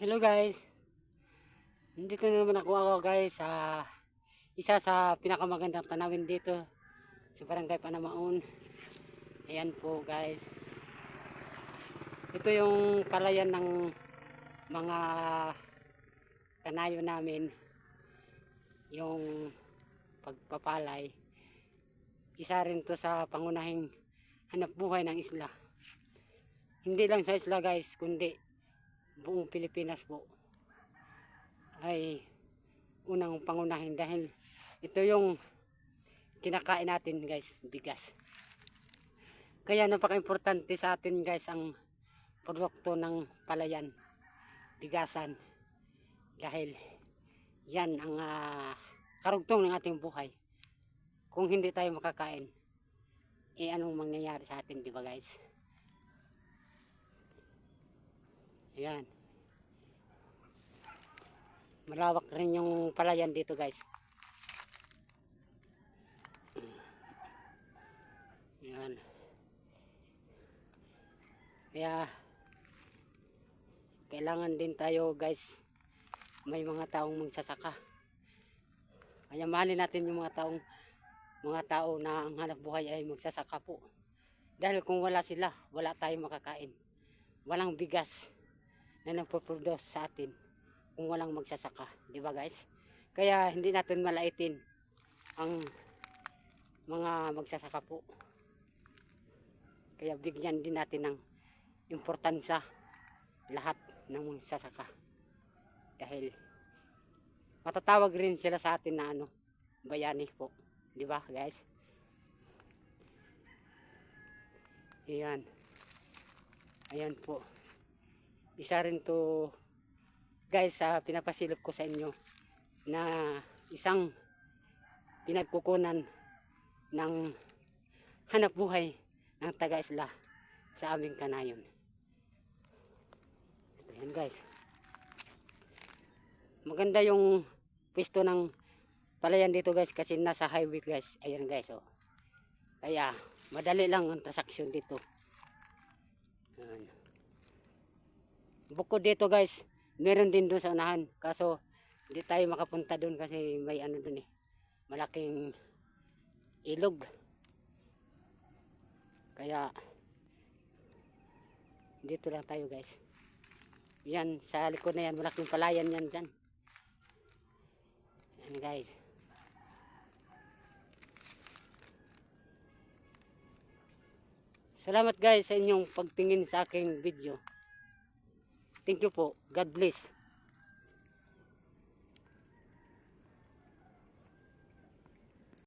Hello guys. Nandito na naman ako ako guys sa isa sa pinakamagandang tanawin dito sa Barangay Panamaon. Ayan po guys. Ito yung palayan ng mga kanayo namin. Yung pagpapalay. Isa rin to sa pangunahing hanap buhay ng isla. Hindi lang sa isla guys, kundi buong Pilipinas po ay unang pangunahin dahil ito yung kinakain natin guys, bigas. Kaya napaka-importante sa atin guys ang produkto ng palayan, bigasan. Dahil yan ang ah, karugtong ng ating buhay. Kung hindi tayo makakain, eh anong mangyayari sa atin, di ba guys? Ayan. Malawak rin yung palayan dito guys. Ayan. Kaya kailangan din tayo guys may mga taong magsasaka. Kaya mahalin natin yung mga taong mga tao na ang hanap buhay ay magsasaka po. Dahil kung wala sila, wala tayong makakain. Walang bigas na nagpo-produce sa atin kung walang magsasaka, di ba guys? Kaya hindi natin malaitin ang mga magsasaka po. Kaya bigyan din natin ng importansya lahat ng magsasaka. Dahil matatawag rin sila sa atin na ano, bayani po. Di ba guys? Ayan. Ayan po isa rin to guys sa pinapasilip ko sa inyo na isang pinagkukunan ng hanap buhay ng taga-isla sa aming kanayon. Ayan guys. Maganda yung pwesto ng palayan dito guys kasi nasa highway guys. Ayan guys oh. Kaya madali lang ang transaksyon dito. Ayan. Bukod dito guys, meron din doon sa unahan. Kaso, hindi tayo makapunta doon kasi may ano doon eh. Malaking ilog. Kaya, dito lang tayo guys. Yan, sa likod na yan, malaking palayan yan dyan. Yan guys. Salamat guys sa inyong pagtingin sa aking video. Thank you po. God bless.